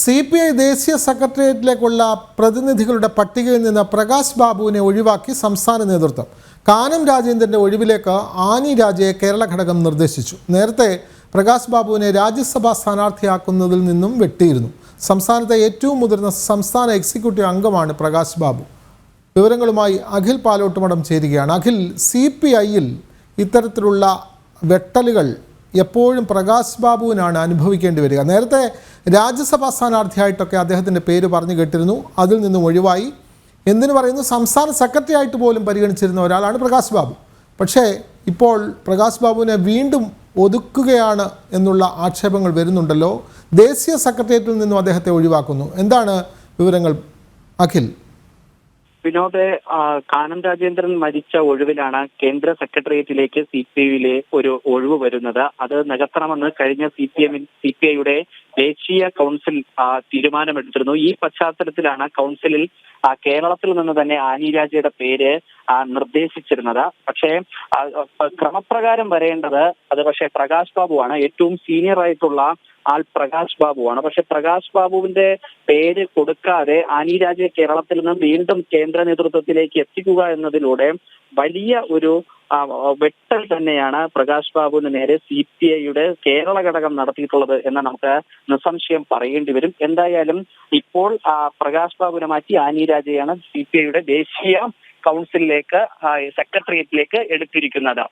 C P I ദേശീയ സെക്രട്ടേറിയറ്റിലേക്കുള്ള പ്രതിനിധികളുടെ പട്ടികയിൽ നിന്ന് പ്രകാശ് ബാബുവിനെ ഒഴിവാക്കി സംസ്ഥാന നേതൃത്വം. കാനം രാജേന്ദ്രന്റെ ഒഴിവിലേക്ക് ആനി രാജയെ കേരള ഘടകം നിർദ്ദേശിച്ചു. നേരത്തെ പ്രകാശ് ബാബുവിനെ രാജ്യസഭാ സ്ഥാനാർത്ഥിയാക്കുന്നതിൽ നിന്നും വെട്ടിയിരുന്നു. സംസ്ഥാനത്തെ ഏറ്റവും മുതിർന്ന സംസ്ഥാന എക്സിക്യൂട്ടീവ് അംഗമാണ് പ്രകാശ് ബാബു. വിവരങ്ങളുമായി അഖിൽ പാലോട്ടുമടം ചേരുകയാണ്. അഖിൽ സി പി ഐയിൽ ഇത്തരത്തിലുള്ള വെട്ടലുകൾ എപ്പോഴും പ്രകാശ് ബാബുവിനാണ് അനുഭവിക്കേണ്ടി വരിക. നേരത്തെ രാജ്യസഭാ സ്ഥാനാർത്ഥിയായിട്ടൊക്കെ അദ്ദേഹത്തിന്റെ പേര് പറഞ്ഞു കേട്ടിരുന്നു. അതിൽ നിന്നും ഒഴിവായി. എന്തിനു പറയുന്നു? സംസ്ഥാന സെക്രട്ടറി ആയിട്ട് പോലും പരിഗണിച്ചിരുന്ന ഒരാളാണ് പ്രകാശ് ബാബു. പക്ഷേ ഇപ്പോൾ പ്രകാശ് ബാബുവിനെ വീണ്ടും ഒതുക്കുകയാണ് എന്നുള്ള ആക്ഷേപങ്ങൾ വരുന്നുണ്ടല്ലോ. ദേശീയ സെക്രട്ടേറിയറ്റിൽ നിന്നും അദ്ദേഹത്തെ ഒഴിവാക്കുന്നു. എന്താണ് വിവരങ്ങൾ? അഖിൽ. വിനോദ് കാനം രാജേന്ദ്രൻ മരിച്ച ഒഴിവിലാണ് കേന്ദ്ര സെക്രട്ടേറിയറ്റിലേക്ക് സി പി ഐയിലെ ഒരു ഒഴിവ് വരുന്നത്. അത് നികത്തണമെന്ന് കഴിഞ്ഞ സി പി എമ്മിൻ സി പി ഐയുടെ ദേശീയ കൗൺസിൽ തീരുമാനമെടുത്തിരുന്നു. ഈ പശ്ചാത്തലത്തിലാണ് കൗൺസിലിൽ കേരളത്തിൽ നിന്ന് തന്നെ ആനി രാജയുടെ പേര് നിർദ്ദേശിച്ചിരുന്നത്. പക്ഷേ ക്രമപ്രകാരം വരേണ്ടത് അത് പക്ഷേ പ്രകാശ് ബാബുവാണ്. ഏറ്റവും സീനിയർ ആയിട്ടുള്ള ആൾ പ്രകാശ് ബാബുവാണ്. പക്ഷെ പ്രകാശ് ബാബുവിന്റെ പേര് കൊടുക്കാതെ ആനി കേരളത്തിൽ നിന്ന് വീണ്ടും കേന്ദ്ര നേതൃത്വത്തിലേക്ക് എത്തിക്കുക എന്നതിലൂടെ വലിയ ഒരു വെട്ടൽ തന്നെയാണ് പ്രകാശ് ബാബുവിന് നേരെ സി പി ഐയുടെ കേരള ഘടകം നടത്തിയിട്ടുള്ളത് എന്ന് നമുക്ക് നിസ്സംശയം പറയേണ്ടി വരും. എന്തായാലും ഇപ്പോൾ പ്രകാശ് ബാബുവിനെ മാറ്റി ആനി രാജയാണ് സി പി ഐയുടെ ദേശീയ കൗൺസിലിലേക്ക് സെക്രട്ടേറിയറ്റിലേക്ക് എടുത്തിരിക്കുന്നത്.